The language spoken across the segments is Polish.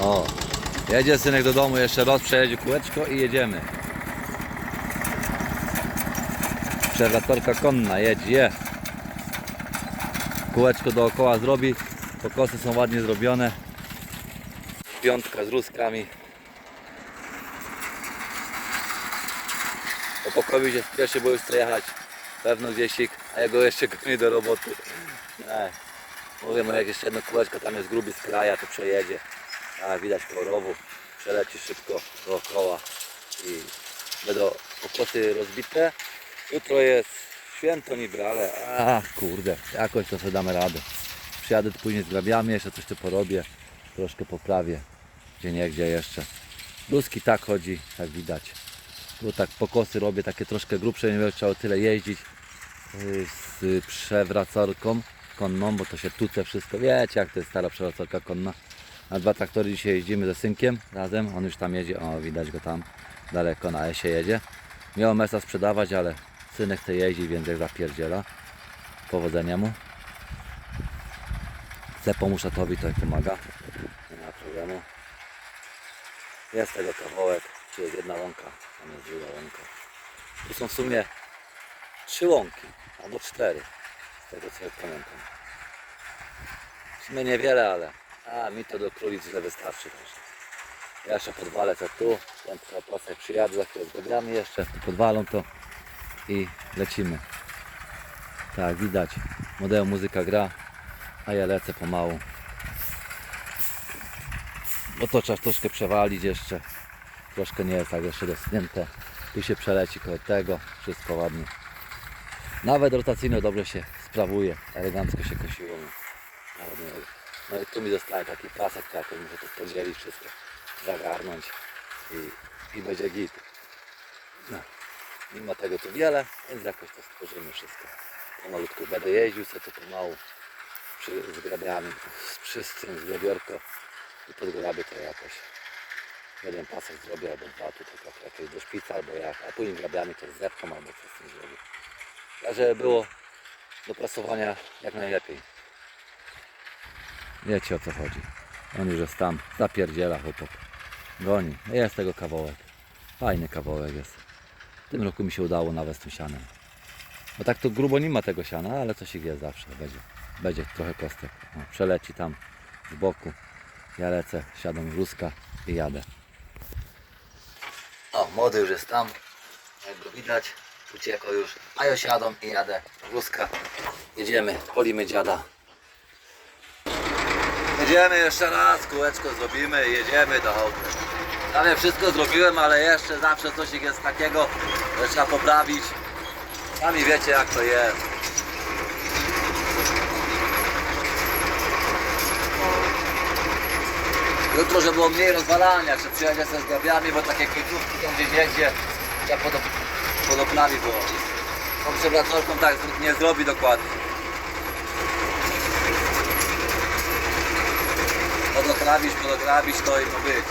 O, jedzie synek do domu, jeszcze raz przejedzie kółeczko i jedziemy. Przewratorka konna, jedź, je. Kółeczko dookoła zrobi, pokosy są ładnie zrobione. Piątka z ruskami. Po pokoju się spieszy, bo już chce jechać. Pewno gdzieś, a jego jeszcze goni do roboty. Nie. Mówię mu, jak jeszcze jedno kółeczko tam jest gruby z kraja, to przejedzie. A widać kolorowo, przeleci szybko dookoła i będą pokosy rozbite. Jutro jest święto niby, ale a kurde, jakoś to sobie damy radę. Przyjadę tu później z grabiami, jeszcze coś tu porobię, troszkę poprawię, gdzie nie, gdzie jeszcze. Luski tak chodzi, jak widać. Tu tak pokosy robię, takie troszkę grubsze, nie wiem, trzeba tyle jeździć y, z przewracarką konną, bo to się tuce wszystko. Wiecie, jak to jest stara przewracarka konna. Na dwa traktory dzisiaj jeździmy ze synkiem razem. On już tam jedzie, o widać go tam daleko na esie jedzie. Miał mesa sprzedawać, ale synek chce jeździć, więc jak zapierdziela. Powodzenia mu. Chcę pomóc szatowi, to pomaga. Nie ma problemu. Jest tego kawałek, tu jest jedna łąka, tam jest druga łąka. Tu są w sumie trzy łąki, albo cztery, z tego co pamiętam. W sumie niewiele, ale a mi to do królic źle wystarczy. Ja jeszcze podwalę to tu, ten pasek przyjadę, za chwilę z goglami jeszcze, podwalą to i lecimy. Tak, widać, model muzyka gra, a ja lecę pomału. Bo to trzeba troszkę przewalić jeszcze. Troszkę nie jest tak jeszcze doschnięte. Tu się przeleci koło tego, wszystko ładnie. Nawet rotacyjnie dobrze się sprawuje, elegancko się kosiło. Nawet No i tu mi zostaje taki pasek, jakoś muszę to podzielić wszystko, zagarnąć i, i będzie git. No. Mimo tego tu wiele, więc jakoś to stworzymy wszystko. Pomalutku będę jeździł sobie to pomału przy, z grabiami, z, przy z tym i podgrabię to jakoś. Jeden pasek zrobię albo dwa tutaj trochę jakieś do szpica albo jak, a później grabiami to zepcham albo coś z tym zrobię. Tak żeby było do prasowania jak najlepiej. Wiecie o co chodzi. On już jest tam, zapierdziela chłopak. Goni. Jest tego kawałek. Fajny kawałek jest. W tym roku mi się udało nawet z tym sianem. Bo tak to grubo nie ma tego siana, ale coś ich jest zawsze. Będzie, będzie trochę kostek. O, przeleci tam z boku. Ja lecę, siadam w ruska i jadę. O, młody już jest tam. Jak go widać, uciekł już. A ja siadam i jadę w ruska. Jedziemy, polimy dziada. Jedziemy jeszcze raz, kółeczko zrobimy jedziemy do auta. Prawie wszystko zrobiłem, ale jeszcze zawsze coś jest takiego, że trzeba poprawić. Sami wiecie jak to jest. Jutro, żeby było mniej rozwalania, czy przyjedzie ze zgrabiami, bo takie końcówki tam gdzieś jedzie, trzeba podop bo tą przewracorką tak nie zrobi dokładnie. Podoprawić, podoprawić to i ma być.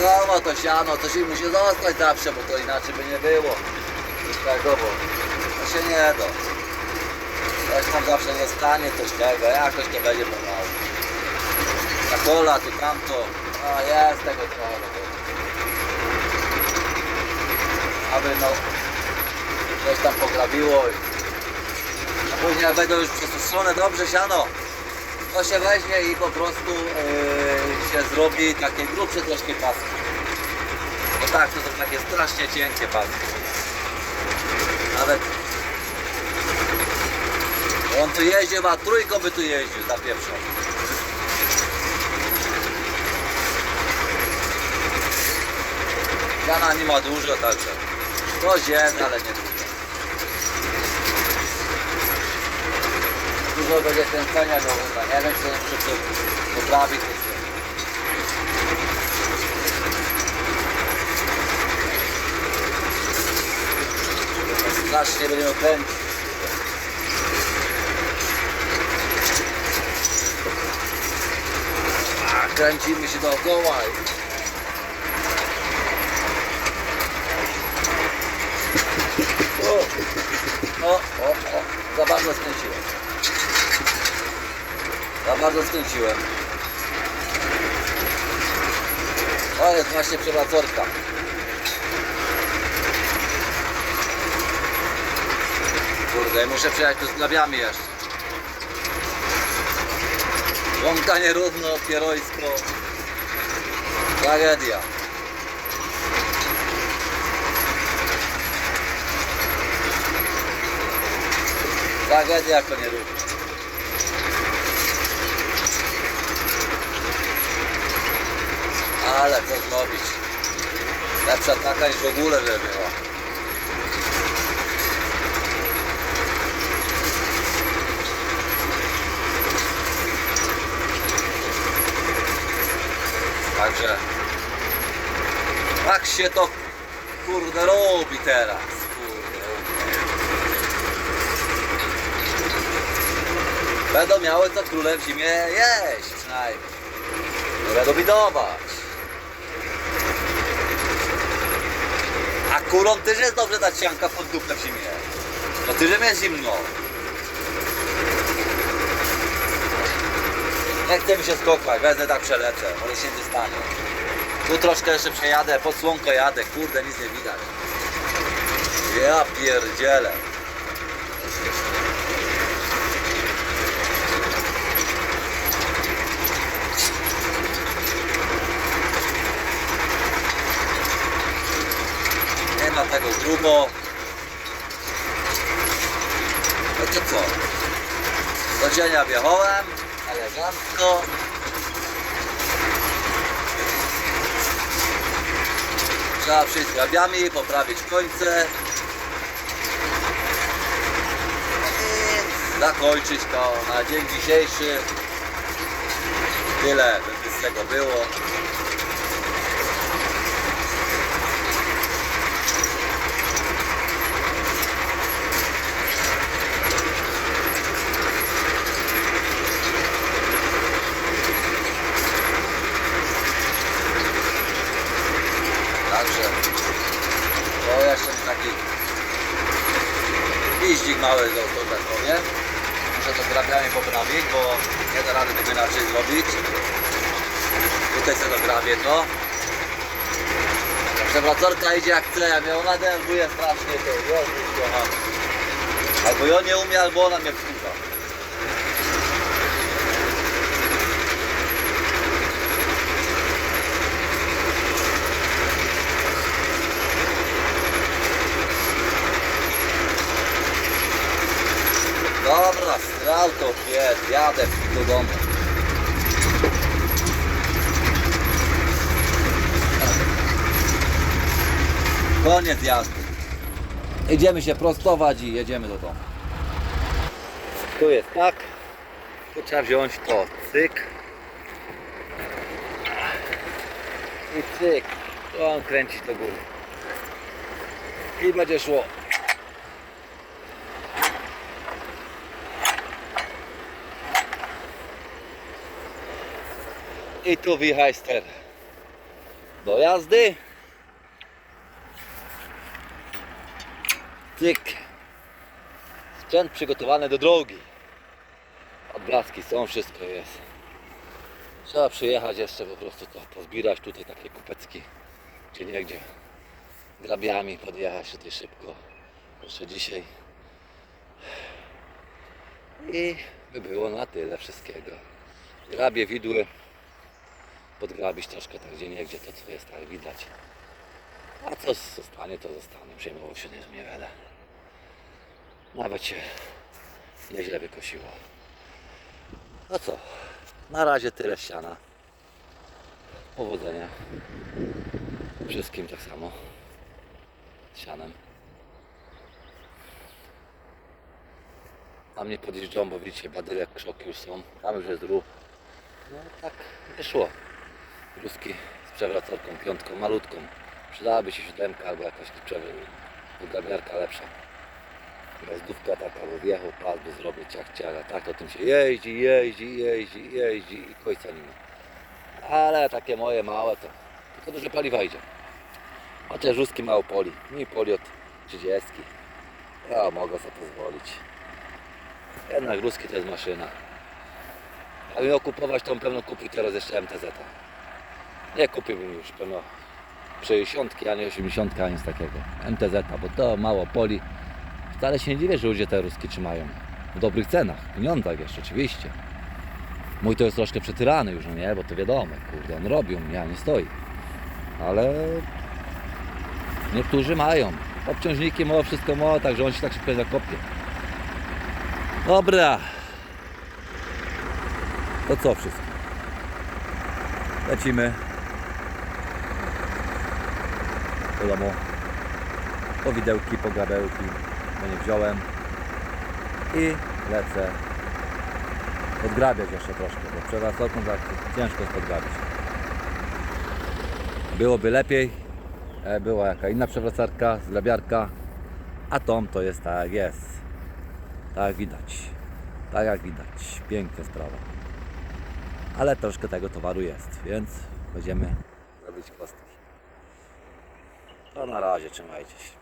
No, to siano, to się musi zostać zawsze, bo to inaczej by nie było. Takowo. To się nie da. Coś tam zawsze zostanie, coś tego, jakoś to będzie pomału. Na kola, tu tamto. A jest tego trochę. Aby no coś tam pograbiło i a później jak będą już przesuszone dobrze siano, to się weźmie i po prostu yy, się zrobi takie grubsze troszkę paski. Bo tak, to są takie strasznie cienkie paski. Nawet on tu jeździł, a trójką by tu jeździł za pierwszą. Jana nie ma dużo, także jest, ale nie dużo. Dużo będzie kręcenia do chyba, nie wiem, czy to poprawić. Strasznie będziemy kręcić. A, Kręcimy się dookoła. i- O, o, o, za bardzo skręciłem. Za bardzo skręciłem. O, jest właśnie przewracorka. Kurde, muszę przejechać tu z glawiami jeszcze. Łąka nierówno, pierojsko. Tragedia. Tragedia jako nierówno. Ale co zrobić? Lepsza taka niż w ogóle, żeby była. Także tak się to kurde robi teraz. Kurde. Będą miały to króle w zimie jeść przynajmniej. Nie będą bidować. A kurom też jest dobrze dać sianka pod dupę w zimie. No ty, że jest zimno. Nie chce mi się skokać, wezmę tak przelecę, może się nie stanie. Tu troszkę jeszcze przejadę, pod słonko jadę, kurde nic nie widać. Ja pierdzielę. Tego grubo. Wiecie co? Do dzienia wjechałem, elegancko. Trzeba przyjść z grabiami, poprawić końce. Zakończyć to na dzień dzisiejszy. Tyle by z tego było. Także to jeszcze taki liździk mały do, do tak powiem. Muszę to grabiami poprawić, bo nie da rady tego inaczej zrobić. Tutaj sobie dograbię to. Przewracorka idzie jak chce, ja mnie ona denerwuje strasznie to. Jezus kochany. Albo ja nie umie, albo ona mnie wkurza. Dobra, strał to pies, jadę do domu. Koniec jazdy. Idziemy się prostować i jedziemy do domu. Tu jest tak. Tu trzeba wziąć to. Cyk. I cyk. Tu on kręcić do góry. I będzie szło. I tu wichajster do jazdy. Cyk. Sprzęt przygotowany do drogi. Odblaski są, wszystko jest. Trzeba przyjechać jeszcze po prostu to pozbierać tutaj takie kupecki, gdzie niegdzie grabiami podjechać tutaj szybko. Jeszcze dzisiaj. I by było na tyle wszystkiego. Grabie widły podgrabić troszkę tak gdzie niegdzie to co jest tak widać. A co zostanie to zostanie. Przejmował się nie niewiele. Nawet się nieźle wykosiło. No co? Na razie tyle ściana. Powodzenia. Wszystkim tak samo. Sianem. A mnie podjeżdżą, bo widzicie, badyle, krzoki już są. Tam już jest ruch. No tak wyszło. Ruski z przewracorką, piątką, malutką. Przydałaby się siódemka albo jakaś wygrabiarka lepsza. Gazdówka taka, bo wjechał pas, by zrobić ciach ciach, a tak to tym się jeździ, jeździ, jeździ, jeździ i końca nie ma. Ale takie moje małe to tylko dużo paliwa idzie. Chociaż ruski mało poli, mniej poli od 30. Ja mogę sobie pozwolić. Jednak ruski to jest maszyna. A miał kupować, to pewno kupił teraz jeszcze MTZ. Nie kupiłbym już pewno 60, a nie 80, a nic takiego. MTZ, bo to mało poli. Wcale się nie dziwię, że ludzie te ruski trzymają. W dobrych cenach, pieniądzach jeszcze, oczywiście. Mój to jest troszkę przetyrany już, no nie, bo to wiadomo, kurde, on robi, on ja nie stoi. Ale niektórzy mają. Obciążniki mało, wszystko mało, także on się tak szybko zakopie. Dobra. To co wszystko? Lecimy do domu. Po widełki, po gabełki, bo nie wziąłem. I lecę podgrabiać jeszcze troszkę, bo przewracoką tak ciężko jest podgrabić. Byłoby lepiej, e, była jaka inna przewracarka, zgrabiarka, a tom to jest tak jak jest. Tak jak widać. Tak jak widać. Piękna sprawa. Ale troszkę tego towaru jest, więc będziemy robić kostki. To na razie, trzymajcie się.